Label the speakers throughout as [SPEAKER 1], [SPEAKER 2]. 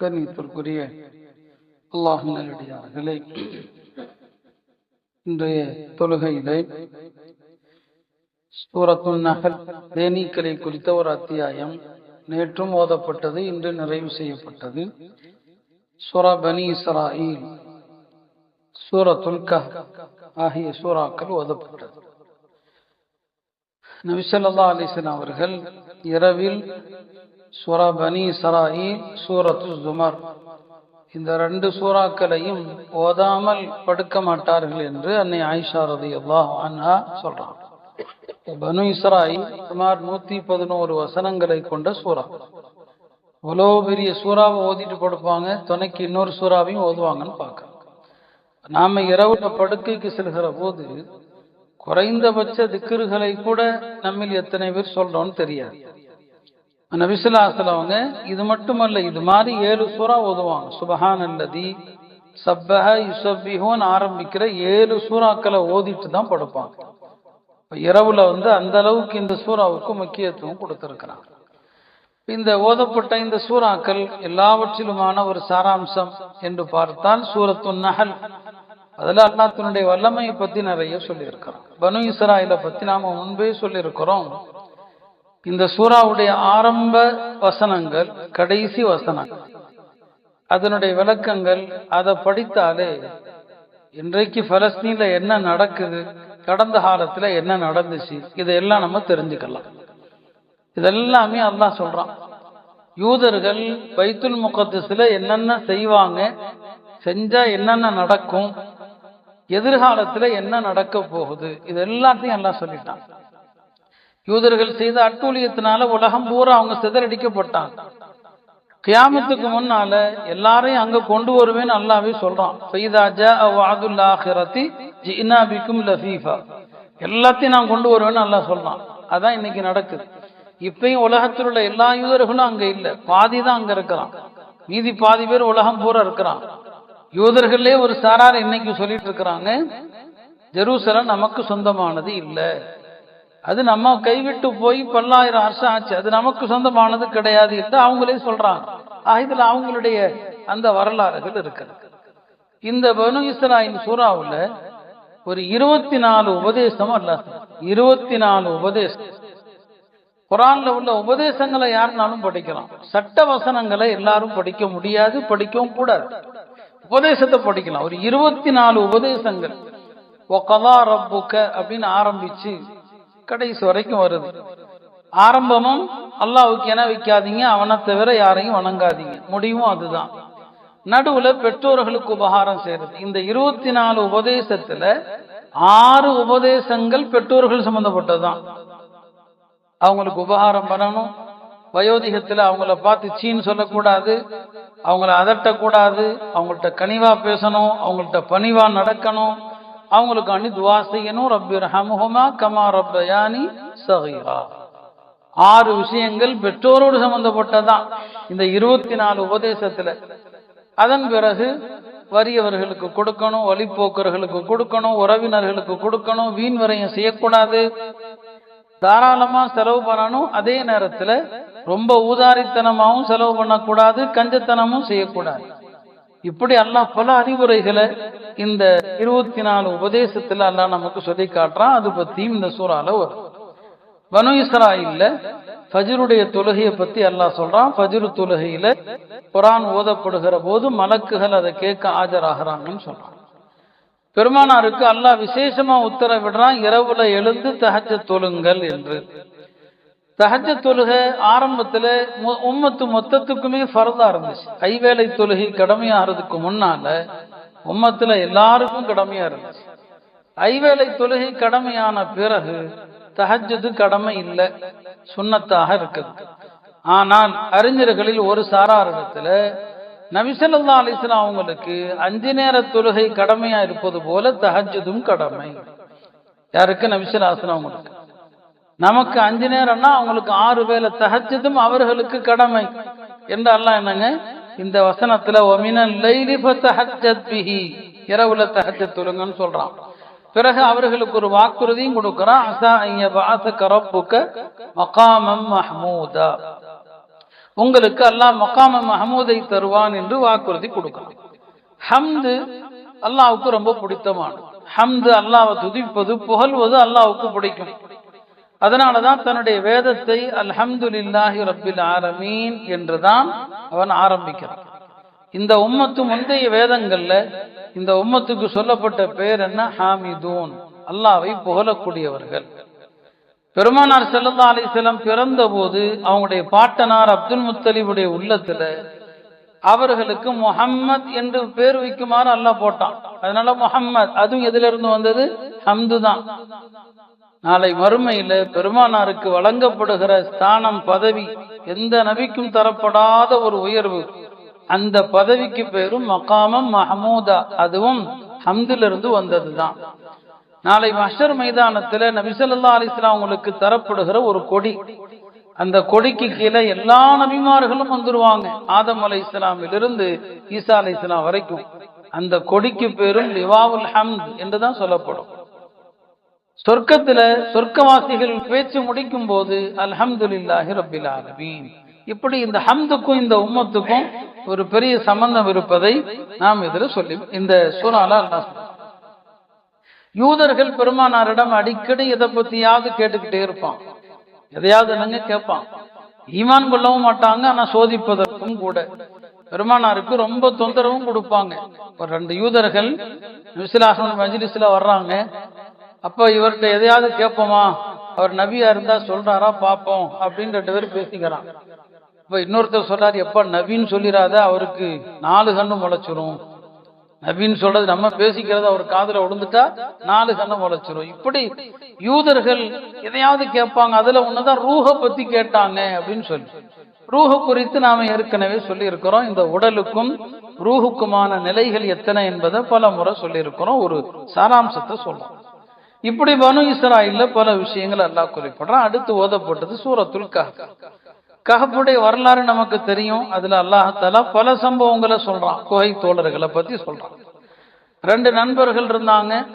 [SPEAKER 1] கண்ணியத்திற்குரிய அல்லாஹ் இன்றைய தொழுகையிலே சூரத்துல் நகல் தேனீக்களை குறித்த ஒரு அத்தியாயம் நேற்றும் ஓதப்பட்டது இன்று நிறைவு செய்யப்பட்டது. சூரா பனி இஸ்ராயில். சூரத்துல் கஹ் ஆகிய சூறாக்கள் ஓதப்பட்டது. நபிசல்லா அலிஸ்லாம் அவர்கள் இரவில் சூரா பனி சராயி சூரத்து ஜுமர். இந்த ரெண்டு சூறாக்களையும் ஓதாமல் படுக்க மாட்டார்கள் என்று அன்னை ஆயிஷா ரதி அல்லாஹ் அண்ணா சொல்றாங்க பனு இஸ்ராயில் சுமார் நூத்தி பதினோரு வசனங்களை கொண்ட சூறா. இவ்வளோ பெரிய சூறாவை ஓதிட்டு கொடுப்பாங்க துணைக்கு இன்னொரு சூறாவையும் ஓதுவாங்கன்னு பார்க்க நாம இரவுல படுக்கைக்கு செல்கிற போது குறைந்தபட்ச திக்கர்களை கூட நம்மில் எத்தனை பேர் சொல்றோம்னு தெரியாது. நபிசுல்லாசல் அவங்க இது மட்டுமல்ல இது மாதிரி ஏழு சூறா ஓதுவாங்க. சுபஹான் அல்லதி சப்பஹ ஆரம்பிக்கிற ஏழு சூறாக்களை ஓதிட்டு தான் படுப்பாங்க. இரவுல வந்து அந்த அளவுக்கு இந்த சூறாவுக்கு முக்கியத்துவம் கொடுத்திருக்கிறாங்க. இந்த ஓதப்பட்ட இந்த சூறாக்கள் எல்லாவற்றிலுமான ஒரு சாராம்சம் என்று பார்த்தால் சூரத்து நகல் அதுல அல்லாத்தினுடைய வல்லமையை பத்தி நிறைய சொல்லியிருக்கிறோம். பனு இஸ்ராயில பத்தி நாம முன்பே சொல்லியிருக்கிறோம். இந்த சூறாவுடைய ஆரம்ப வசனங்கள் கடைசி வசனங்கள் அதனுடைய விளக்கங்கள் அதை படித்தாலே இன்றைக்கு பலஸ்தீனில் என்ன நடக்குது கடந்த காலத்துல என்ன நடந்துச்சு இதையெல்லாம் நம்ம தெரிஞ்சுக்கலாம். இதெல்லாமே அல்லாஹ் சொல்றான். யூதர்கள் பைத்துல் முகத்துஸ்ல என்னென்ன செய்வாங்க செஞ்சா என்னென்ன நடக்கும் எதிர்காலத்துல என்ன நடக்க போகுது? இது எல்லாத்தையும் எல்லாம் சொல்லிட்டான். யூதர்கள் செய்த அட்டூழியத்தினால உலகம் பூரா அவங்க சிதறடிக்கப்பட்டாங்க கியாமத்துக்கு முன்னால எல்லாரையும் அங்க கொண்டு வருவேன்னு அல்லாவே சொல்றான். ஃபைதாஜா வாதுல் ஆஹிரத்தி ஜினாபிக்கும் லஃபீஃபா எல்லாத்தையும் நான் கொண்டு வருவேன்னு நல்லா சொல்றான். அதான் இன்னைக்கு நடக்குது. இப்பயும் உலகத்தில் உள்ள எல்லா யூதர்களும் அங்க இல்ல. பாதி தான் அங்க இருக்கிறான். மீதி பாதி பேர் உலகம் பூரா இருக்கிறான். யூதர்களே ஒரு சாரார் இன்னைக்கு சொல்லிட்டு இருக்கிறாங்க ஜெருசலம் நமக்கு சொந்தமானது இல்லை. அது நம்ம கைவிட்டு போய் பல்லாயிரம் வருஷம் ஆச்சு. அது நமக்கு சொந்தமானது கிடையாது என்று அவங்களே சொல்றாங்க. இதுல அவங்களுடைய அந்த வரலாறுகள் இருக்கிறது. இந்த பனு இஸ்ராயின் சூறாவுல ஒரு இருபத்தி நாலு உபதேசம் அல்ல. இருபத்தி நாலு உபதேசம். குரான்ல உள்ள உபதேசங்களை யாருனாலும் படிக்கலாம். சட்ட வசனங்களை எல்லாரும் படிக்க முடியாது படிக்கவும் கூடாது. உபதேசத்தை படிக்கலாம். ஒரு இருபத்தி நாலு உபதேசங்கள். ஒக்கதா ரப்புக்க அப்படின்னு ஆரம்பிச்சு கடைசி வரைக்கும் வருது. ஆரம்பமும் அல்லாவுக்கு என வைக்காதீங்க அவனை தவிர யாரையும் வணங்காதீங்க. முடிவும் அதுதான். நடுவுல பெற்றோர்களுக்கு உபகாரம் செய்யறது. இந்த இருபத்தி நாலு உபதேசத்துல ஆறு உபதேசங்கள் பெற்றோர்கள் சம்பந்தப்பட்டதுதான். அவங்களுக்கு உபகாரம் பண்ணணும் வயோதிகத்தில் அவங்கள பார்த்து சீன்னு சொல்லக்கூடாது அவங்கள அதட்டக்கூடாது அவங்கள்ட்ட கனிவாக பேசணும் அவங்கள்ட்ட பணிவாக நடக்கணும் அவங்களுக்கு அணி துவா செய்யணும் ரப்பி ரஹமுஹமா கமா ரப்பயானி சகீரா. ஆறு விஷயங்கள் பெற்றோரோடு சம்பந்தப்பட்டதான் இந்த இருபத்தி நாலு உபதேசத்துல. அதன் பிறகு வறியவர்களுக்கு கொடுக்கணும் வழிபோக்கர்களுக்கு கொடுக்கணும் உறவினர்களுக்கு கொடுக்கணும் வீண் வரையும் செய்யக்கூடாது. தாராளமா செலவு பண்ணணும் அதே நேரத்துல ரொம்ப ஊதாரித்தனமாவும் செலவு பண்ணக்கூடாது கஞ்சத்தனமும் செய்யக்கூடாது. இப்படி அல்லாஹ் பல அறிவுரைகளை இந்த இருபத்தி நாலு உபதேசத்துல அல்லாஹ் நமக்கு சொல்லி காட்டுறான். அது பத்தியும் இந்த சூறால வரும். பனு இஸ்ராயில்ல ஃபஜருடைய தொழுகையை பத்தி அல்லாஹ் சொல்றான். ஃபஜ்ரு தொழுகையில குரான் ஓதப்படுகிற போது மலக்குகள் அதை கேட்க ஆஜராகிறாங்கன்னு சொல்றான். பெருமானாருக்கு அல்லாஹ் விசேஷமா உத்தரவிடுறான். இரவுல எழுந்து தகச்ச தொழுங்கள் என்று. தஹஜ தொழுகை ஆரம்பத்துல உம்மத்து மொத்தத்துக்குமே ஃபர்தா இருந்துச்சு. கைவேலை தொழுகை கடமையாகிறதுக்கு முன்னால உம்மத்துல எல்லாருக்கும் கடமையா இருந்துச்சு. ஐவேளை தொழுகை கடமையான பிறகு தஹஜ்ஜுது கடமை இல்லை சுண்ணத்தாக இருக்குது. ஆனால் அறிஞர்களில் ஒரு சாராரிடத்துல நபிசல்லா அலிஸ்லாம் அவங்களுக்கு அஞ்சு நேர தொழுகை கடமையா இருப்பது போல தஹஜதும் கடமை. யாருக்கு? நபிசல்லாஸ்லாம் அவங்களுக்கு. நமக்கு அஞ்சு நேரம்னா அவங்களுக்கு ஆறு வேளை தகச்சதும் அவர்களுக்கு கடமை. என்று அல்லாஹ் என்னங்க? இந்த வசனத்துல ஒமினன் லைலி இரவுல தஹஜ்ஜத் தொழுங்கன்னு சொல்றான். பிறகு அவர்களுக்கு ஒரு வாக்குறுதியும் கொடுக்கிறான். அசா ஐய கரப்புக்க மகாமம் மஹமூதா. உங்களுக்கு அல்லாஹ் மகாம மஹமூதை தருவான் என்று வாக்குறுதி கொடுக்கிறான். ஹம்து அல்லாவுக்கு ரொம்ப பிடித்தமானது. ஹம்து அல்லாவை துதிப்பது புகழ்வது அல்லாவுக்கு பிடிக்கும். அதனாலதான் தன்னுடைய வேதத்தை அல்ஹம்துலில்லாஹி ரப்பில் ஆரமீன் என்றுதான் அவன் ஆரம்பிக்கிறான். இந்த உம்மத்து முந்தைய வேதங்கள்ல இந்த உம்மத்துக்கு சொல்லப்பட்ட பேர் என்ன? ஹாமிதூன். அல்லாவை புகழக்கூடியவர்கள். பெருமானார் ஸல்லல்லாஹு அலிசலம் பிறந்த போது அவங்களுடைய பாட்டனார் அப்துல் முத்தலிபுடைய உள்ளத்துல அவர்களுக்கு முஹம்மத் என்று பேர் வைக்குமாறு அல்லாஹ் போட்டான். அதனால முஹம்மத் அதுவும் எதுல இருந்து வந்தது? ஹம்து தான் நாளை மறுமையில பெருமானாருக்கு வழங்கப்படுகிற ஸ்தானம் பதவி எந்த நபிக்கும் தரப்படாத ஒரு உயர்வு. அந்த பதவிக்கு பேரும் மகாமம் மஹமூதா. அதுவும் ஹம்திலிருந்து வந்ததுதான். நாளை மஷர் மைதானத்துல நபிசல்லா அலிஸ்லாம் உங்களுக்கு தரப்படுகிற ஒரு கொடி. அந்த கொடிக்கு கீழே எல்லா நபிமார்களும் வந்துருவாங்க. ஆதம் அலை இஸ்லாமிலிருந்து ஈசா அலை இஸ்லாம் வரைக்கும். அந்த கொடிக்கு பேரும் லிவாவுல் ஹம்த் என்றுதான் சொல்லப்படும். சொர்க்கத்துல சொர்க்கவாசிகள் பேச்சு முடிக்கும் போது அல்ஹம்துலில்லாஹி ரப்பில் ஆலமீன். இப்படி இந்த ஹம்துக்கும் இந்த உம்மத்துக்கும் ஒரு பெரிய சம்பந்தம் இருப்பதை நாம் இதில் சொல்லி இந்த சூறால யூதர்கள் பெருமானாரிடம் அடிக்கடி எதை பத்தியாவது கேட்டுக்கிட்டே இருப்பான். எதையாவது என்னங்க கேட்பான். ஈமான் கொள்ளவும் மாட்டாங்க ஆனா சோதிப்பதற்கும் கூட. பெருமானாருக்கு ரொம்ப தொந்தரவும் கொடுப்பாங்க. ஒரு ரெண்டு யூதர்கள் விசிலாசன் மஜ்லிஸ்ல வர்றாங்க. அப்ப இவர்கிட்ட எதையாவது கேட்போமா? அவர் நபியா இருந்தா சொல்றாரா பாப்போம் அப்படின்னு ரெண்டு பேரும் பேசிக்கிறான். இப்ப இன்னொருத்தர் சொல்றாரு எப்ப நபின்னு சொல்லிடாத அவருக்கு நாலு கண்ணு முளைச்சிரும். நபின்னு சொல்றது நம்ம பேசிக்கிறது அவர் காதல விழுந்துட்டா நாலு கண்ணு முளைச்சிரும். இப்படி யூதர்கள் எதையாவது கேட்பாங்க அதுல ஒண்ணுதான் ரூஹ பத்தி கேட்டாங்க அப்படின்னு சொல்லி. ரூஹ குறித்து நாம ஏற்கனவே சொல்லி இருக்கிறோம் இந்த உடலுக்கும் ரூஹுக்குமான நிலைகள் எத்தனை என்பதை பல முறை சொல்லி இருக்கிறோம் ஒரு சாராம்சத்தை சொல்றோம். இப்படி பனு இஸ்ராயில் பல விஷயங்கள் அல்லாஹ் குறிப்பிடுறான். அடுத்து ஓதப்பட்டது சூரத்துல் கஹப். கஹப்புடைய வரலாறு நமக்கு தெரியும். அதுல அல்லாஹால பல சம்பவங்களை சொல்றான். குகை தோழர்களை பத்தி சொல்றான். ரெண்டு நண்பர்கள் இருந்தாங்க.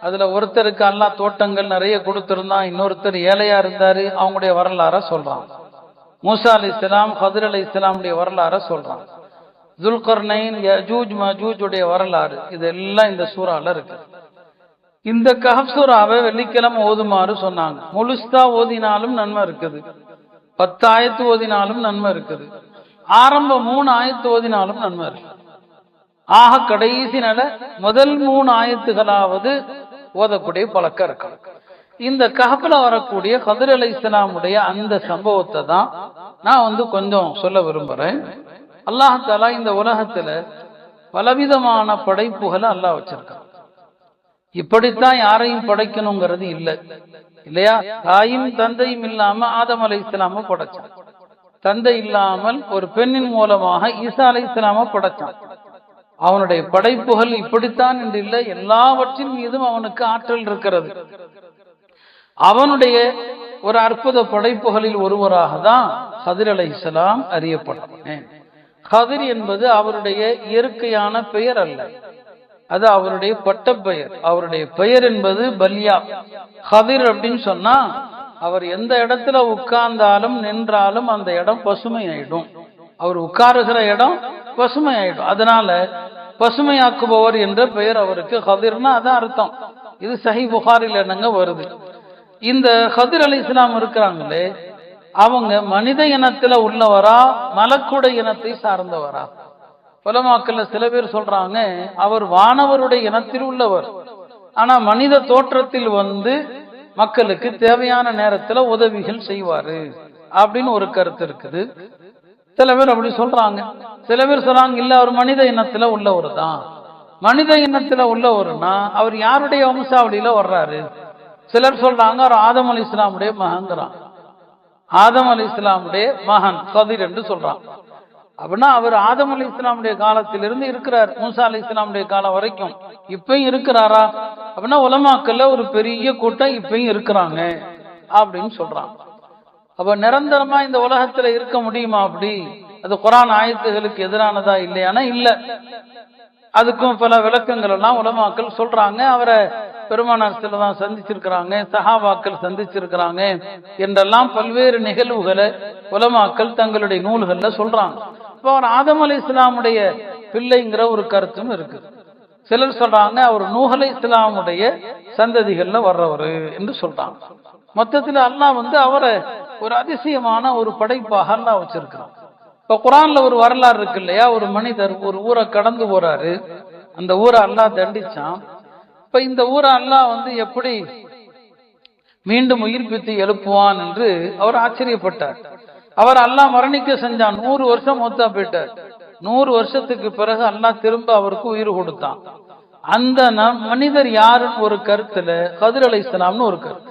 [SPEAKER 1] அதுல ஒருத்தருக்கு அல்லாஹ் தோட்டங்கள் நிறைய கொடுத்திருந்தான். இன்னொருத்தர் ஏழையா இருந்தாரு. அவங்களுடைய வரலாற சொல்றான். மூசா அலி இஸ்லாம் ஹதர் அலி இஸ்லாமுடைய வரலாற சொல்றான். துல்கர்னைன் யஜூஜ் மஜூஜ் உடைய வரலாறு. இதெல்லாம் இந்த சூறால இருக்கு. இந்த கஹப் சூறாவை வெள்ளிக்கிழமை ஓதுமாறு சொன்னாங்க. முழுசா ஓதினாலும் நன்மை இருக்குது. பத்து ஆயத்து ஓதினாலும் நன்மை இருக்குது. ஆரம்ப மூணு ஆயத்து ஓதினாலும் நன்மை இருக்கு. ஆக கடைசி நில முதல் மூணு ஆயத்துகளாவது ஓதக்கூடிய பழக்கம் இருக்கு இந்த கஹப்ல வரக்கூடிய ஹதர் அலி இஸ்லாமுடைய அந்த சம்பவத்தை தான் நான் வந்து கொஞ்சம் சொல்ல விரும்புறேன். அல்லாஹாலா இந்த உலகத்துல பலவிதமான படைப்புகளை அல்லாஹ் வச்சிருக்கான். இப்படித்தான் யாரையும் படைக்கணுங்கிறது இல்லை. இல்லையா? தாயும் தந்தையும் இல்லாம ஆதம் அலை இஸ்லாம படைச்சான். தந்தை இல்லாமல் ஒரு பெண்ணின் மூலமாக ஈசா அலை இஸ்லாம படைச்சான். அவனுடைய படைப்புகள் இப்படித்தான் என்று இல்லை. எல்லாவற்றின் மீதும் அவனுக்கு ஆற்றல் இருக்கிறது. அவனுடைய ஒரு அற்புத படைப்புகளில் ஒருவராக தான் ஹதிர் அலை இஸ்லாம் அறியப்பட்டான் ஹதிர் என்பது அவருடைய இயற்கையான பெயர் அல்ல. அது அவருடைய பட்ட பெயர் அவருடைய பெயர் என்பது பல்யா. ஹதிர் அப்படின்னு சொன்னா அவர் எந்த இடத்துல உட்கார்ந்தாலும் நின்றாலும் அந்த இடம் பசுமை ஆயிடும் அவர் உட்காருகிற இடம் பசுமை ஆயிடும் அதனால பசுமையாக்குபவர் என்ற பெயர் அவருக்கு ஹதிர்னா அதான் அர்த்தம். இது சஹி புகாரில் என்னங்க வருது? இந்த ஹதிர் அலி இஸ்லாம் இருக்கிறாங்களே அவங்க மனித இனத்துல உள்ளவரா மலக்குட இனத்தை சார்ந்தவரா? புலமாக்கல்ல சில பேர் சொல்றாங்க அவர் வானவருடைய இனத்தில் உள்ளவர். ஆனா மனித தோற்றத்தில் வந்து மக்களுக்கு தேவையான நேரத்துல உதவிகள் செய்வாரு அப்படின்னு ஒரு கருத்து இருக்குது. சில பேர் அப்படி சொல்றாங்க. சில பேர் சொல்றாங்க இல்ல அவர் மனித இனத்துல உள்ளவர் தான். மனித இனத்துல உள்ளவர்னா அவர் யாருடைய வம்சாவளியில வர்றாரு? சிலர் சொல்றாங்க அவர் ஆதம் அலி இஸ்லாமுடைய மகங்கிறான் ஆதம் அலி இஸ்லாமுடைய மகன் கதிர் என்று சொல்றான். அப்படின்னா அவர் ஆதம் அலி இஸ்லாமுடைய காலத்திலிருந்து இருக்கிறார். மூசா அலி இஸ்லாமுடைய காலம் வரைக்கும். இப்பயும் இருக்கிறாரா? அப்படின்னா உலமாக்கல்ல ஒரு பெரிய கூட்டம் இப்பயும் இருக்கிறாங்க அப்படின்னு சொல்றாங்க அப்ப நிரந்தரமா இந்த உலகத்துல இருக்க முடியுமா அப்படி? அது குரான் ஆயத்துகளுக்கு எதிரானதா இல்லையானா இல்ல. அதுக்கும் பல விளக்கங்கள் எல்லாம் உலமாக்கள் சொல்றாங்க. அவரை பெருமானார் செல்லலாம் சந்திச்சிருக்கிறாங்க சஹாபாக்கள் சந்திச்சிருக்கிறாங்க என்றெல்லாம் பல்வேறு நிகழ்வுகளை உலமாக்கள் தங்களுடைய நூல்கள்ல சொல்றாங்க. இப்போ அவர் ஆதம் அலி இஸ்லாமுடைய பிள்ளைங்கிற ஒரு கருத்தும் இருக்கு. சிலர் சொல்றாங்க அவர் நூகலை இஸ்லாமுடைய சந்ததிகள்ல வர்றவர் என்று சொல்றாங்க. மொத்தத்தில் அல்லாஹ் வந்து அவரை ஒரு அதிசயமான ஒரு படைப்பாக அல்லாஹ் வச்சிருக்கிறான். இப்ப குரான்ல ஒரு வரலாறு இருக்கு இல்லையா? ஒரு மனிதர் ஒரு ஊரை கடந்து போறாரு. அந்த ஊரை அல்லாஹ் தண்டிச்சான். இப்ப இந்த ஊரை அல்லாஹ் வந்து எப்படி மீண்டும் உயிர்ப்பித்து எழுப்புவான் என்று அவர் ஆச்சரியப்பட்டார். அவர் அல்லாஹ் மரணிக்க செஞ்சான். நூறு வருஷம் மொத்தா போயிட்டார். நூறு வருஷத்துக்கு பிறகு அல்லாஹ் திரும்ப அவருக்கு உயிர் கொடுத்தான். அந்த மனிதர் யாருன்னு ஒரு கருத்துல கதிர் அலை இஸ்லாம்னு ஒரு கருத்து.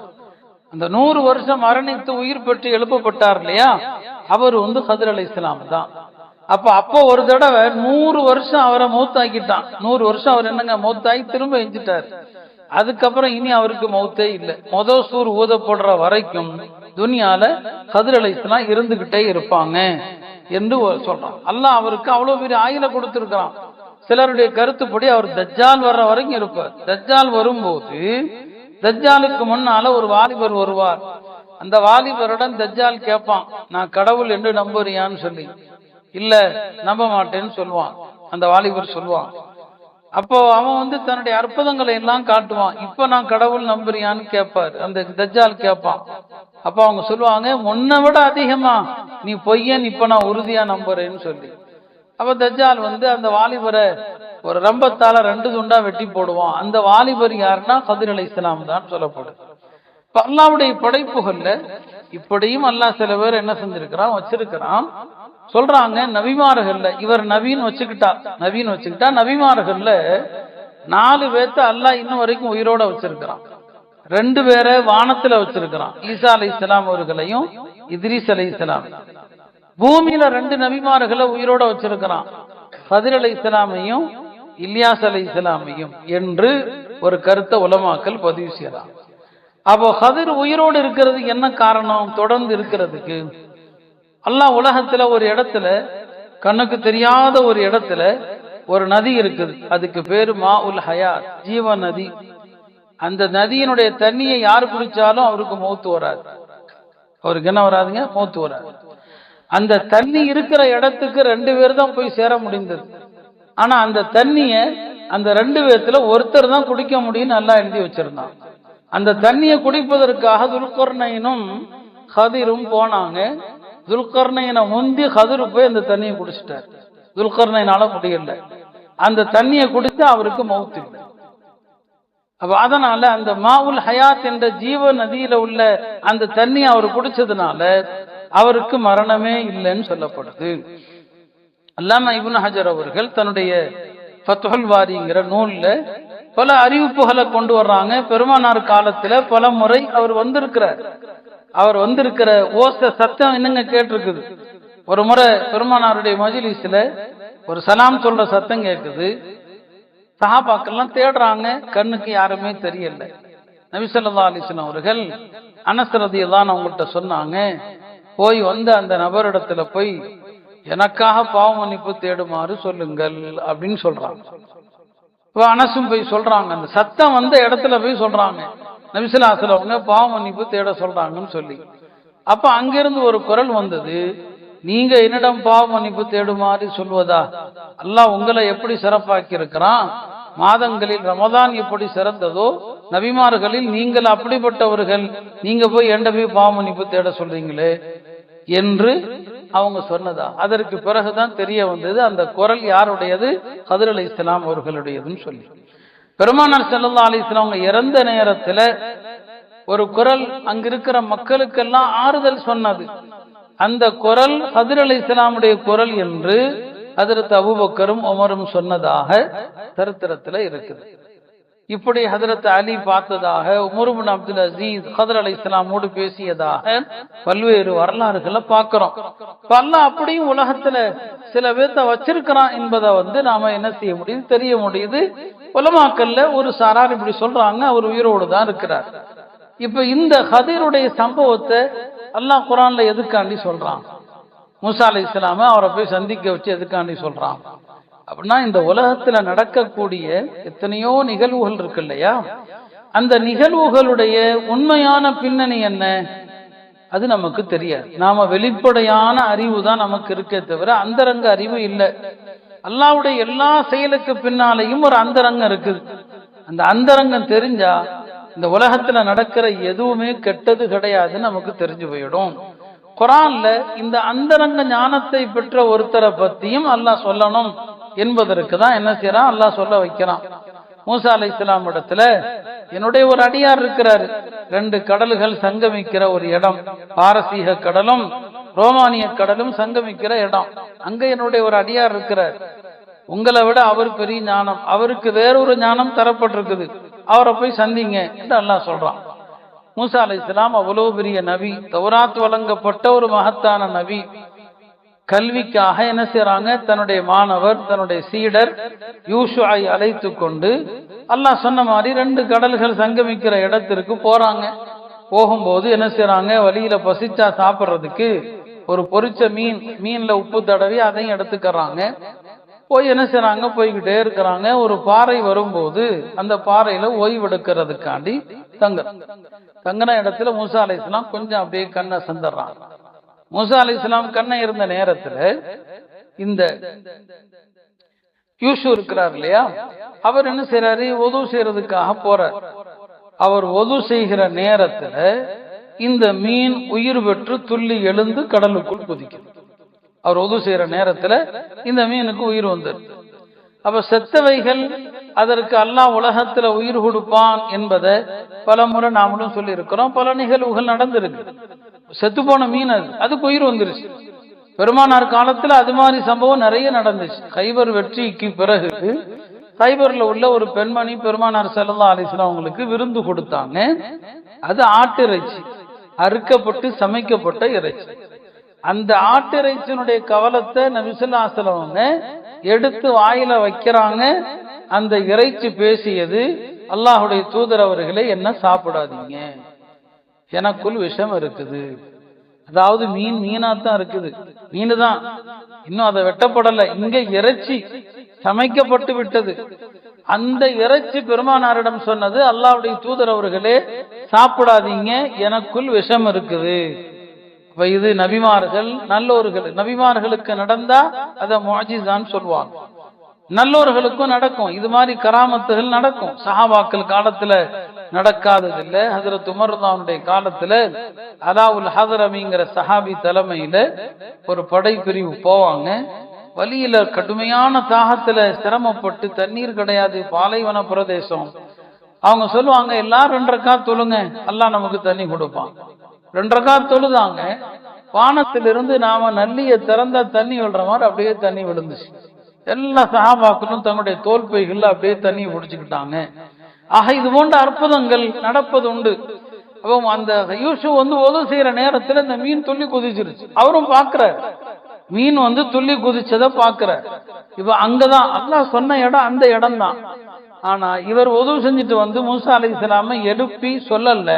[SPEAKER 1] அந்த நூறு வருஷம் மரணித்து உயிர் பெற்று எழுப்பப்பட்டார் இல்லையா? அவர் வந்து கதிர் அலை இஸ்லாம் தான். அப்ப அப்போ ஒரு தடவை நூறு வருஷம் அவரை மௌத்தாக்கிட்டான். நூறு வருஷம் அவர் என்னங்க? மௌத்தாகி திரும்ப எஞ்சிட்டார். அதுக்கப்புறம் இனி அவருக்கு மௌத்தே இல்லை. மொத சூர் ஊதப்படுற வரைக்கும் துனியால கதிர் இருந்துகிட்டே இருப்பாங்க என்று சொல்றான். அல்லாஹ் அவருக்கு அவ்வளவு பெரிய ஆயில கொடுத்திருக்கிறான். சிலருடைய கருத்துப்படி அவர் தஜ்ஜால் வர்ற வரைக்கும் இருப்பார். தஜ்ஜால் வரும்போது தஜ்ஜாலுக்கு முன்னால ஒரு வாலிபர் வருவார். அந்த வாலிபருடன் தஜ்ஜால் கேட்பான் நான் கடவுள் என்று நம்புறியான்னு சொல்லி. இல்ல நம்ப மாட்டேன்னு சொல்லுவான். அந்த வாலிபர் சொல்லுவான். அப்போ அவன் வந்து தன்னுடைய அற்புதங்களை எல்லாம் காட்டுவான். இப்ப நான் கடவுள் நம்புறியான்னு கேட்பார் அந்த தஜால் கேட்பான் அப்ப அவங்க சொல்லுவாங்க உன்னை விட அதிகமா நீ பொய்யன் இப்ப நான் உறுதியா நம்புறேன்னு சொல்லி. அப்ப தஜால் வந்து அந்த வாலிபரை ஒரு ரம்பத்தால ரெண்டு துண்டா வெட்டி போடுவான். அந்த வாலிபர் யாருன்னா? கதிர் அலி இஸ்லாம் தான் சொல்லப்படுது. இப்ப அல்லாவுடைய படைப்புகள்ல இப்படியும் அல்லாஹ் சில பேர் என்ன செஞ்சிருக்கிறான்? வச்சிருக்கிறான். சொல்றாங்க நபிமார்கள்ல இவர் நவீன் வச்சுக்கிட்டா நவீன் வச்சுக்கிட்டா நபிமார்கள்ல நாலு பேர்த்த அல்லாஹ் இன்னும் வரைக்கும் உயிரோட வச்சிருக்கிறான். ரெண்டு பேரை வானத்துல வச்சிருக்கிறான். ஈசா அலை இஸ்லாம் அவர்களையும் இத்ரீஸ் அலை இஸ்லாம் பூமியில ரெண்டு நபிமார்களை உயிரோட வச்சிருக்கிறான். கதிர் அலை இஸ்லாமையும் இல்யாஸ் அலை இஸ்லாமையும் என்று ஒரு கருத்தை உலமாக்கல் பதிவு செய்யலாம் அப்போ ஹதிர் உயிரோடு இருக்கிறது என்ன காரணம்? தொடர்ந்து இருக்கிறதுக்கு அல்லாஹ் உலகத்துல ஒரு இடத்துல கண்ணுக்கு தெரியாத ஒரு இடத்துல ஒரு நதி இருக்குது. அதுக்கு பேரு மா உல் ஹயாத் ஜீவ நதி. அந்த நதியினுடைய தண்ணியை யார் குடிச்சாலும் அவருக்கு மௌத்து வராது. அவருக்கு என்ன வராதுங்க? மௌத்து வராது. அந்த தண்ணி இருக்கிற இடத்துக்கு ரெண்டு பேர் தான் போய் சேர முடிந்தது. ஆனா அந்த தண்ணிய அந்த ரெண்டு பேர்த்துல ஒருத்தர் தான் குடிக்க முடியும்னு நல்லா எழுதி வச்சிருந்தான். அந்த தண்ணியை குடிப்பதற்காக துல்கர்ணையனும் ஹதிரும் போனாங்க. துல்கர்ணையனை முந்தி கதிர் போய் அந்த தண்ணியை குடிச்சிட்டார். துல்கர்ணையனால முடியல. அந்த தண்ணியை குடித்து அவருக்கு மௌத்து அப்ப அதனால அந்த மாவுல் ஹயாத் என்ற ஜீவ நதியில உள்ள அந்த தண்ணி அவர் குடிச்சதுனால அவருக்கு மரணமே இல்லைன்னு சொல்லப்படுது. அல்லாம இபுன் ஹஜர் அவர்கள் தன்னுடைய ஃபத்ஹுல் வாரிங்கிற நூல்ல பல அறிவிப்புகளை கொண்டு வர்றாங்க. பெருமானார் காலத்துல பல முறை அவர் வந்திருக்கிறார். அவர் வந்திருக்கிற ஓச சத்தம் என்னங்க கேட்டிருக்குது? ஒரு முறை பெருமானாருடைய மஜிலிஸ்ல ஒரு சலாம் சொல்ற சத்தம் கேட்குது. சஹாபாக்கெல்லாம் தேடுறாங்க கண்ணுக்கு யாருமே தெரியல. நபிசல்லா அலிஸ்லாம் அவர்கள் அனசரதியெல்லாம் அவங்கள்ட்ட சொன்னாங்க போய் வந்த அந்த நபரிடத்துல போய் எனக்காக பாவ மன்னிப்பு தேடுமாறு சொல்லுங்கள் அப்படின்னு சொல்றாங்க. இப்ப அனசும் போய் சொல்றாங்க அந்த சத்தம் வந்த இடத்துல போய் சொல்றாங்க. நபிசுல்லாசல பாவ மன்னிப்பு தேட சொல்றாங்கன்னு சொல்லி. அப்ப அங்கிருந்து ஒரு குரல் வந்தது நீங்க என்னிடம் பாவ மன்னிப்பு தேடுமாறு சொல்வதா? அல்லாஹ் உங்களை எப்படி சிறப்பாக்கி இருக்கிறான் மாதங்களில் ரமதான் எப்படி சிறந்ததோ நபிமார்களில் நீங்கள் அப்படிப்பட்டவர்கள் நீங்க போய் எண்ட போய் பாவ மன்னிப்பு தேட சொல்றீங்களே? என்று அவங்க சொன்னதா. அதற்கு பிறகுதான் தெரிய வந்தது அந்த குரல் யாருடையது? கதிர் அலை இஸ்லாம் அவர்களுடையதுன்னு சொல்லி. பெருமானார் செல்லல்லா அலிஸ்லாம் அவங்க இறந்த நேரத்துல ஒரு குரல் அங்க இருக்கிற மக்களுக்கெல்லாம் ஆறுதல் சொன்னது. அந்த குரல் ஹதிர் அலி இஸ்லாமுடைய குரல் என்று அதிர்த்த அபுபக்கரும் உமரும் சொன்னதாக சரித்திரத்துல இருக்குது. இப்படி ஹதரத் அலி பார்த்ததாக உமருபின் அப்துல் அசீஸ் ஹதர் அலி இஸ்லாமோடு பேசியதாக பல்வேறு வரலாறுகளை பார்க்கிறோம். பல்ல அப்படியும் உலகத்துல சில பேர்த்த வச்சிருக்கிறான் என்பதை வந்து நாம என்ன செய்ய முடியுது தெரிய முடியுது. உலமாக்கல்ல ஒரு சாரார் இப்படி சொல்றாங்க அவர் உயிரோடு தான் இருக்கிறார். இப்ப இந்த ஹதீருடைய சம்பவத்தை அல்லாஹ் குரான்ல எதுக்காண்டி சொல்றான்? மூசா அலி இஸ்லாம அவரை போய் சந்திக்க வச்சு எதுக்காண்டி சொல்றான்? அப்படின்னா இந்த உலகத்துல நடக்கக்கூடிய எத்தனையோ நிகழ்வுகள் இருக்கு இல்லையா? அந்த நிகழ்வுகளுடைய உண்மையான பின்னணி என்ன? அது நமக்கு தெரியாது. நாம வெளிப்படையான அறிவு தான் நமக்கு இருக்கே தவிர அந்தரங்க அறிவு இல்லை. அல்லாவுடைய எல்லா செயலுக்கு பின்னாலேயும் ஒரு அந்தரங்கம் இருக்குது. அந்த அந்தரங்கம் தெரிஞ்சா இந்த உலகத்துல நடக்கிற எதுவுமே கெட்டது கிடையாதுன்னு நமக்கு தெரிஞ்சு போயிடும். குரான்ல இந்த அந்தரங்க ஞானத்தை பெற்ற ஒருத்தரை பத்தியும் அல்லாஹ் சொல்லணும். என்பதற்கு தான் என்ன செய்யறான்? அல்லாஹ் சொல்ல வைக்கிறான். மூசா அலை இஸ்லாம் இடத்துல என்னுடைய ஒரு அடியார் இருக்கிறாரு. ரெண்டு கடல்கள் சங்கமிக்கிற ஒரு இடம். பாரசீக கடலும் ரோமானிய கடலும் சங்கமிக்கிற இடம். அங்க என்னுடைய ஒரு அடியார் இருக்கிறார். உங்களை விட அவர் பெரிய ஞானம். அவருக்கு வேறொரு ஞானம் தரப்பட்டிருக்குது. அவரை போய் சந்திங்க என்று அல்லாஹ் சொல்றான். மூசா அலை இஸ்லாம் அவ்வளவு பெரிய நபி தௌராத் வழங்கப்பட்ட ஒரு மகத்தான நபி. கல்விக்காக என்ன செய்யறாங்க தன்னுடைய மாணவர் தன்னுடைய சீடர் யூஷுவை அழைத்து கொண்டு அல்லாஹ் சொன்ன மாதிரி ரெண்டு கடல்கள் சங்கமிக்கிற இடத்திற்கு போறாங்க. போகும்போது என்ன செய்யறாங்க வழியில பசிச்சா சாப்பிட்றதுக்கு ஒரு பொரிச்ச மீன் மீன்ல உப்பு தடவி அதையும் எடுத்துக்கறாங்க. போய் என்ன செய்யறாங்க போய்கிட்டே இருக்கிறாங்க. ஒரு பாறை வரும்போது அந்த பாறையில ஓய்வெடுக்கிறதுக்காண்டி தங்க தங்கின இடத்துல மூசா அலைஹிஸ்ஸலாம் கொஞ்சம் அப்படியே கண்ணை சந்தர்றாங்க. மூசா அலி இஸ்லாம் கண்ணை இருந்த நேரத்துல இந்த யூஷு இருக்கிறார் இல்லையா? அவர் என்ன செய்யறாரு ஒது செய்யறதுக்காக போறார். அவர் ஒது செய்கிற நேரத்துல இந்த மீன் உயிர் பெற்று துள்ளி எழுந்து கடலுக்குள் குதிக்கும் அவர் ஒது செய்யற நேரத்துல இந்த மீனுக்கு உயிர் வந்துடும் அப்ப செத்தவைகள் அதற்கு அல்லாஹ் உலகத்துல உயிர் கொடுப்பான் என்பதை பல முறை நாமளும் சொல்லி இருக்கிறோம் பல நிகழ்வுகள் நடந்திருக்கு. செத்து போன மீன் அது. அதுக்கு உயிர் வந்துருச்சு. பெருமானார் காலத்துல அது மாதிரி சம்பவம் நிறைய நடந்துச்சு. கைபர் வெற்றிக்கு பிறகு கைபர்ல உள்ள ஒரு பெண்மணி பெருமானார் செல்லா அலிஸ்லாம் அவங்களுக்கு விருந்து கொடுத்தாங்க. அது ஆட்டிறைச்சி. அறுக்கப்பட்டு சமைக்கப்பட்ட இறைச்சி. அந்த ஆட்டிறைச்சியினுடைய கவலத்தை நபிசுல்லாசலவங்க எடுத்து வாயில வைக்கிறாங்க. அந்த இறைச்சி பேசியது அல்லாஹுடைய தூதர் அவர்களே என்ன சாப்பிடாதீங்க. எனக்குள் விஷம் இருக்குது. அதாவது மீன் மீனா தான் இருக்குது. மீன் தான் இன்னும் அதை வெட்டப்படல. இங்க இறைச்சி சமைக்கப்பட்டு விட்டது. அந்த இறைச்சி பெருமானாரிடம் சொன்னது அல்லாவுடைய தூதர் அவர்களே சாப்பிடாதீங்க. எனக்குள் விஷம் இருக்குது. இது நபிமார்கள் நல்லோர்கள். நபிமார்களுக்கு நடந்தா அத முஜிசான்னு சொல்லுவாங்க. நல்லோர்களுக்கும் நடக்கும். இது மாதிரி கராமத்துகள் நடக்கும். சஹாபாக்கள் காலத்துல நடக்காதது இல்ல ஹசரத் உமர்தானுடைய காலத்துல அலாவுல் ஹதரமிங்கிற சஹாபி தலைமையில ஒரு படைப்பிரிவு போவாங்க. வழியில கடுமையான தாகத்துல சிரமப்பட்டு தண்ணீர் கிடையாது பாலைவன பிரதேசம். அவங்க சொல்லுவாங்க எல்லாரும் ரெண்டரைக்கா தொழுங்க எல்லாம் நமக்கு தண்ணி கொடுப்பான். ரெண்டரைக்கா தொழுதாங்க. வானத்திலிருந்து நாம நல்லிய திறந்தா தண்ணி விடுற மாதிரி அப்படியே தண்ணி விழுந்துச்சு. எல்லா சஹாபாக்களும் தங்களுடைய தோல் பைகள்ல அப்படியே தண்ணி பிடிச்சுக்கிட்டாங்க. ஆக இது போன்ற அற்புதங்கள் நடப்பது உண்டு. அப்போ அந்த யூசு வந்து உதவு செய்யற நேரத்துல இந்த மீன் துள்ளி குதிச்சிருச்சு. அவரும் பாக்குறாரு மீன் வந்து துள்ளி குதிச்சதை பாக்குறாரு இப்ப அங்கதான் அல்லாஹ் சொன்ன இடம் அந்த இடம் தான் ஆனா இவர் உதவு செஞ்சுட்டு வந்து மூசா அலி இஸ்லாம எழுப்பி சொல்லல.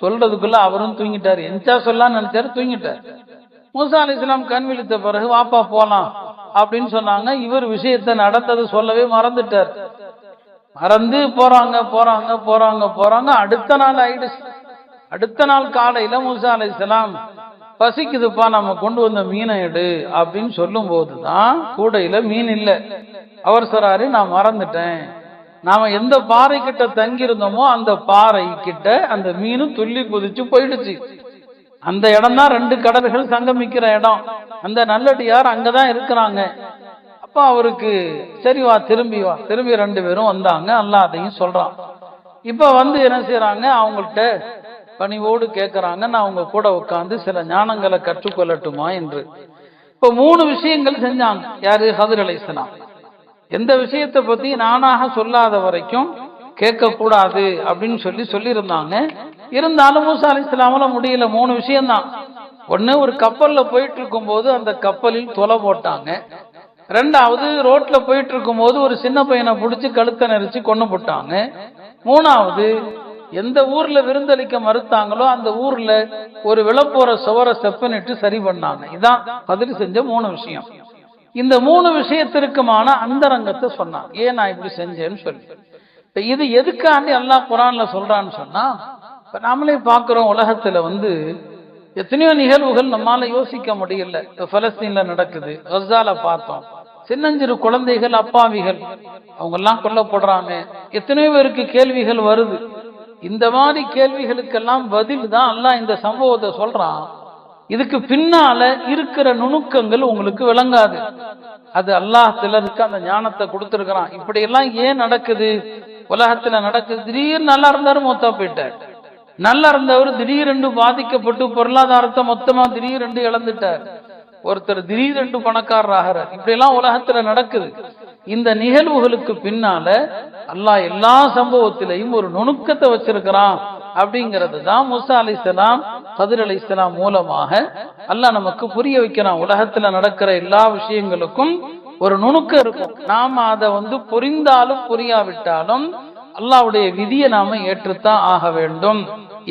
[SPEAKER 1] சொல்றதுக்குள்ள அவரும் தூங்கிட்டாரு. எஞ்சா சொல்லலாம்னு நினைச்சாரு தூங்கிட்டார். மூசா அலி இஸ்லாம் கண் விழித்த பிறகு வாப்பா போலாம். அப்படின்னு சொன்னாங்க. இவர் விஷயத்த நடந்தது சொல்லவே மறந்துட்டார். மறந்து போறாங்க போறாங்க போறாங்க போறாங்க. அடுத்த நாள் ஆயிடுச்சு. அடுத்த நாள் காலையில மூசா அலை இஸ்லாம் பசிக்குதுப்பா நம்ம கொண்டு வந்த மீனை எடு அப்படின்னு சொல்லும் போதுதான் கூடையில மீன் இல்லை. அவர் சொல்றாரு நான் மறந்துட்டேன். நாம எந்த பாறை கிட்ட தங்கியிருந்தோமோ அந்த பாறை கிட்ட அந்த மீனும் துள்ளி குதிச்சு போயிடுச்சு. அந்த இடம் தான் ரெண்டு கடல்கள் சங்கமிக்கிற இடம். அந்த நல்லடியார் அங்கதான் இருக்கிறாங்க. அப்போ அவருக்கு சரி வா திரும்பி வா. திரும்பி ரெண்டு பேரும் வந்தாங்க. அல்லாதையும் அதையும் சொல்றான். இப்ப வந்து என்ன செய்யறாங்க அவங்கள்ட்ட பணிவோடு கேட்கறாங்க நான் அவங்க கூட உட்கார்ந்து சில ஞானங்களை கற்றுக்கொள்ளட்டுமா? என்று. இப்ப மூணு விஷயங்கள் செஞ்சாங்க. யாரு? ஹதர் அலைசலாம் எந்த விஷயத்தை பத்தி நானாக சொல்லாத வரைக்கும் கேட்கக்கூடாது அப்படின்னு சொல்லி சொல்லியிருந்தாங்க. இருந்தாலும் மூசா அலி இஸ்லாமில் முடியல. மூணு விஷயம்தான். ஒண்ணு ஒரு கப்பல்ல போயிட்டு இருக்கும்போது அந்த கப்பலில் தொலை போட்டாங்க. ரெண்டாவது ரோட்ல போயிட்டு இருக்கும்போது ஒரு சின்ன பையனை பிடிச்சி கழுத்தை நெரிச்சு கொண்டு போட்டாங்க. மூணாவது எந்த ஊர்ல விருந்தளிக்க மறுத்தாங்களோ அந்த ஊர்ல ஒரு விளப்போற சுவரை செப்பனிட்டு சரி பண்ணாங்க. இதான் பதில் செஞ்ச மூணு விஷயம். இந்த மூணு விஷயத்திற்குமான அந்தரங்கத்தை சொன்னான் ஏன் நான் இப்படி செஞ்சேன்னு சொல்லி. இப்ப இது எதுக்காண்டி எல்லாம் குரான்ல சொல்றான்னு சொன்னா இப்ப நாமளே பாக்குறோம் உலகத்துல வந்து எத்தனையோ நிகழ்வுகள் நம்மால யோசிக்க முடியல. இப்ப பலஸ்தீன்ல நடக்குது கசால பார்த்தோம். சின்னஞ்சிறு குழந்தைகள் அப்பாவிகள் அவங்க எல்லாம் கொல்லப்படுறாங்க எத்தனையோ பேருக்கு கேள்விகள் வருது. இந்த மாதிரி கேள்விகளுக்கெல்லாம் பதில் தான் அல்லாஹ் இந்த சம்பவத்தை சொல்றான். இதுக்கு பின்னால இருக்கிற நுணுக்கங்கள் உங்களுக்கு விளங்காது. அது அல்லாஹ் சிலருக்கு அந்த ஞானத்தை கொடுத்துருக்கிறான். இப்படி எல்லாம் ஏன் நடக்குது? உலகத்துல நடக்குது. திடீர்னு நல்லா இருந்தாரு மூத்தா போயிட்டார். நல்லா இருந்தவர் திடீரென்று பாதிக்கப்பட்டு பொருளாதாரத்தை மொத்தமா திடீரென்று இழந்துட்டார். ஒருத்தர் திடீரென்று பணக்காரர் ஆகிறார் இப்படி எல்லாம் உலகத்துல நடக்குது. இந்த நிகழ்வுகளுக்கு பின்னால அல்லாஹ் எல்லா சம்பவத்திலையும் ஒரு நுணுக்கத்தை வச்சிருக்கிறான் அப்படிங்கிறது தான் முசா அலிஸ்லாம் கதிர் அலிஸ்லாம் மூலமாக அல்லாஹ் நமக்கு புரிய வைக்கிறான். உலகத்துல நடக்கிற எல்லா விஷயங்களுக்கும் ஒரு நுணுக்கம் இருக்கும். நாம அதை வந்து புரிந்தாலும் புரியாவிட்டாலும் அல்லாவுடைய விதியை நாம ஏற்றுத்தான் ஆக வேண்டும்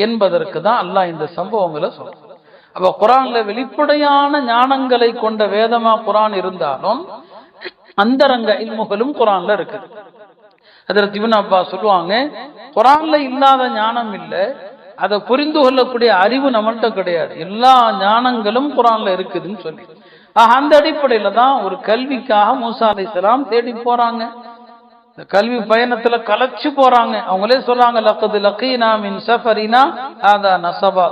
[SPEAKER 1] என்பதற்கு தான் அல்லாஹ் இந்த சம்பவங்களை சொல்றான். அப்ப குரான்ல வெளிப்படையான ஞானங்களை கொண்ட வேதமா குரான் இருந்தாலும் அந்தரங்க இல்முகளும் குரான்ல இருக்குது. அதில் திவன் அப்பா சொல்லுவாங்க குரான்ல இல்லாத ஞானம் இல்லை அதை புரிந்து கொள்ளக்கூடிய அறிவு நம்மள்கிட்ட கிடையாது. எல்லா ஞானங்களும் குரான்ல இருக்குதுன்னு சொல்லி. ஆஹ் அந்த அடிப்படையில தான் ஒரு கல்விக்காக மூசா அலைஹிஸ்ஸலாம் தேடி போறாங்க. இந்த கல்வி பயணத்துல கலைச்சு போறாங்க. அவங்களே சொல்றாங்க லக்கது லக்கீனா மின் சஃபரினா அதா நசபா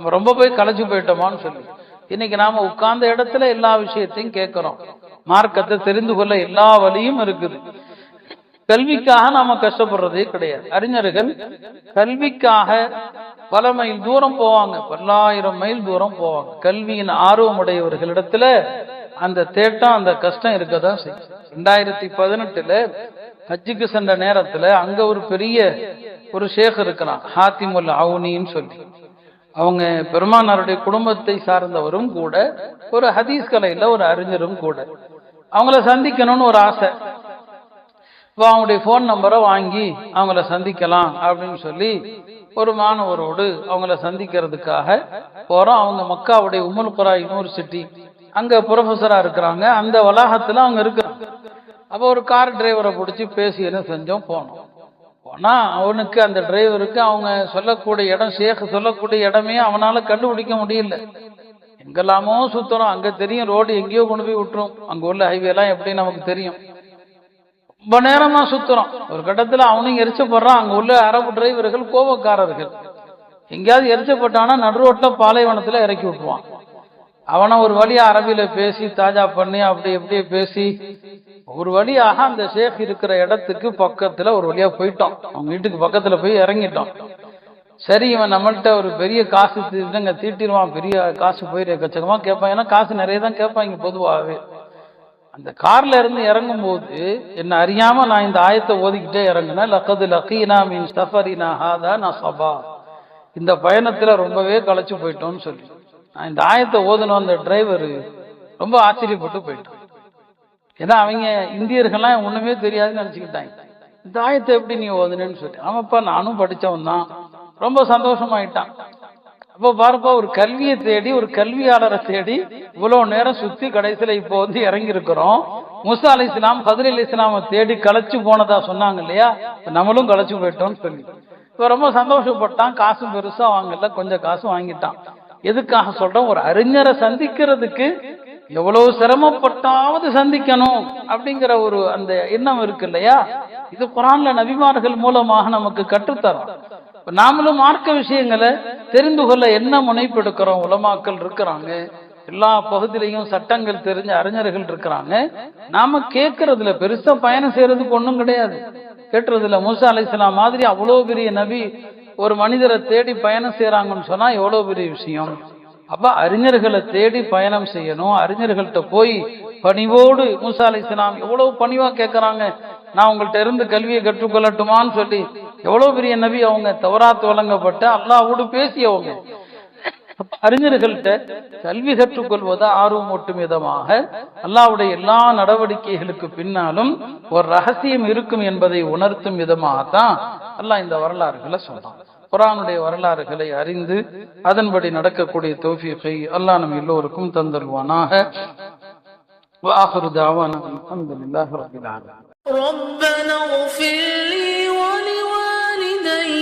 [SPEAKER 1] நம்ம ரொம்ப போய் களைச்சு போயிட்டோமான்னு சொல்லி. இன்னைக்கு நாம உட்கார்ந்த இடத்துல எல்லா விஷயத்தையும் கேட்கிறோம். மார்க்கத்தை தெரிந்து கொள்ள எல்லா வழியும் இருக்குது. கல்விக்காக நாம கஷ்டப்படுறதே கிடையாது. அறிஞர்கள் கல்விக்காக பல மைல் தூரம் போவாங்க. பல்லாயிரம் மைல் தூரம் போவாங்க. கல்வியின் ஆர்வமுடையவர்களிடத்துல அந்த தேட்டம் அந்த கஷ்டம் இருக்கதான் செய்யும். ரெண்டாயிரத்தி பதினெட்டுல ஹஜ்ஜுக்கு சென்ற நேரத்துல அங்க ஒரு பெரிய ஒரு ஷேக் இருக்கிறான் ஹாத்திமுல் அவுனின்னு சொல்லி. அவங்க பெருமானாருடைய குடும்பத்தை சார்ந்தவரும் கூட ஒரு ஹதீஸ் கலையில ஒரு அறிஞரும் கூட. அவங்கள சந்திக்கணும்னு ஒரு ஆசை. இப்போ அவங்களுடைய ஃபோன் நம்பரை வாங்கி அவங்கள சந்திக்கலாம் அப்படின்னு சொல்லி ஒரு மாணவரோடு அவங்கள சந்திக்கிறதுக்காக போகிறோம் அவங்க மக்காவுடைய உமல்புரா யூனிவர்சிட்டி அங்கே ப்ரொஃபஸராக இருக்கிறாங்க. அந்த வளாகத்தில் அவங்க இருக்கிறாங்க அப்போ ஒரு கார் டிரைவரை பிடிச்சி பேசி என்ன செஞ்சோம்? போனோம். ஆனால் அவனுக்கு அந்த டிரைவருக்கு அவங்க சொல்லக்கூடிய இடம் சேக சொல்லக்கூடிய இடமே அவனால் கண்டுபிடிக்க முடியல. எங்கெல்லாமோ சுற்றுறோம் அங்கே தெரியும் ரோடு எங்கேயோ கொண்டு போய் விட்டுரும். அங்கே உள்ள ஹைவேலாம் எப்படி நமக்கு தெரியும்? ரொம்ப நேரமாக சுத்துறோம். ஒரு கட்டத்தில் அவனும் எரிச்சப்படுறான். அங்கே உள்ள அரபு டிரைவர்கள் கோபக்காரர்கள். எங்கேயாவது எரிச்சப்பட்டானா நடு ரோட்டில் பாலைவனத்தில் இறக்கி விட்டுவான் அவனை ஒரு வழியா அரபியில பேசி தாஜா பண்ணி அப்படி இப்படியே பேசி ஒரு வழியாக அந்த ஷேக் இருக்கிற இடத்துக்கு பக்கத்துல ஒரு வழியா போயிட்டோம் அவங்க வீட்டுக்கு பக்கத்துல போய் இறங்கிட்டோம் சரி இவன் நம்மள்கிட்ட ஒரு பெரிய காசு தீட்டுங்க தீட்டிடுவான் பெரிய காசு போயிரு எக்கச்சக்கமா கேட்பான். ஏன்னா காசு நிறைய தான் கேட்பாங்க பொதுவாகவே. அந்த கார்ல இருந்து இறங்கும் போது என்ன அறியாம நான் இந்த ஆயத்தை ஓதிக்கிட்டே இறங்கினேன். லக்கது லக்கீனா மீன் சஃபரினா ஹாதா நசபா இந்த பயணத்துல ரொம்பவே களைச்சு போயிட்டோம்னு சொல்லி. நான் இந்த ஆயத்தை ஓதணும் அந்த டிரைவர் ரொம்ப ஆச்சரியப்பட்டு போயிட்டான். ஏன்னா அவங்க இந்தியர்கள்லாம் ஒண்ணுமே தெரியாதுன்னு நினைச்சுக்கிட்டாங்க. இந்த ஆயத்தை எப்படி நீ ஓதுனேன்னு சொல்லி ஆமாப்பா நானும் படிச்சவன் தான். ரொம்ப சந்தோஷமாயிட்டான். அப்போ பாருப்பா ஒரு கல்வியை தேடி ஒரு கல்வியாளரை தேடி இவ்வளவு நேரம் சுத்தி கடைசியில இப்போ வந்து இறங்கி இருக்கிறோம் முசா அலி இஸ்லாம் கதிர் அலி இஸ்லாமை தேடி களைச்சு போனதா சொன்னாங்க இல்லையா? நம்மளும் களைச்சு போயிட்டோம்னு சொல்லி. இப்போ ரொம்ப சந்தோஷப்பட்டான் காசும் பெருசா வாங்கல கொஞ்சம் காசு வாங்கிட்டான். எதுக்காக சொல்றோம் ஒரு அறிஞரை சந்திக்கிறதுக்கு எவ்வளவு சிரமப்பட்டாவது சந்திக்கணும் அப்படிங்கிற ஒரு அந்த எண்ணம் இருக்கு இல்லையா? இது குரான்ல நபிமார்கள் மூலமாக நமக்கு கற்றுத்தரும். நாமளும் மார்க்க விஷயங்களை தெரிந்து கொள்ள என்ன முனைப்பெடுக்கிறோம்? உலமாக்கள் இருக்கிறாங்க. எல்லா பகுதியிலையும் சட்டங்கள் தெரிஞ்ச அறிஞர்கள் இருக்கிறாங்க. நாம கேட்கறதுல பெருசா பயணம் செய்யறதுக்கு ஒண்ணும் கிடையாது. கேட்டுறதுல மூசா அலைசலாம் மாதிரி அவ்வளவு பெரிய நபி ஒரு மனிதரை தேடி பயணம் செய்யறாங்கன்னு சொன்னா எவ்வளவு பெரிய விஷயம்? அப்ப அறிஞர்களை தேடி பயணம் செய்யணும். அறிஞர்கள்ட்ட போய் பணிவோடு மூசா அலைசலாம் எவ்வளவு பணிவா கேட்கறாங்க நான் உங்கள்ட்ட இருந்து கல்வியை கற்றுக்கொள்ளட்டுமான்னு சொல்லி எவ்வளவு பெரிய நபி அவங்க தவறாத்து வழங்கப்பட்ட அல்லாவோடு பேசியவங்க. அறிஞர்கள்ட்ட கல்வி கற்றுக்கொள்வது ஆர்வமூட்டும் விதமாக அல்லாவுடைய எல்லா நடவடிக்கைகளுக்கு பின்னாலும் ஒரு ரகசியம் இருக்கும் என்பதை உணர்த்தும் விதமாகத்தான் அல்லாஹ் இந்த வரலாறுகளை சொல்றான். குரானுடைய வரலாறுகளை அறிந்து அதன்படி நடக்கக்கூடிய தோஃபியத்தை அல்லா நம் எல்லோருக்கும் தந்தல்வானாக
[SPEAKER 2] ربنا اغفر لي ولوالدي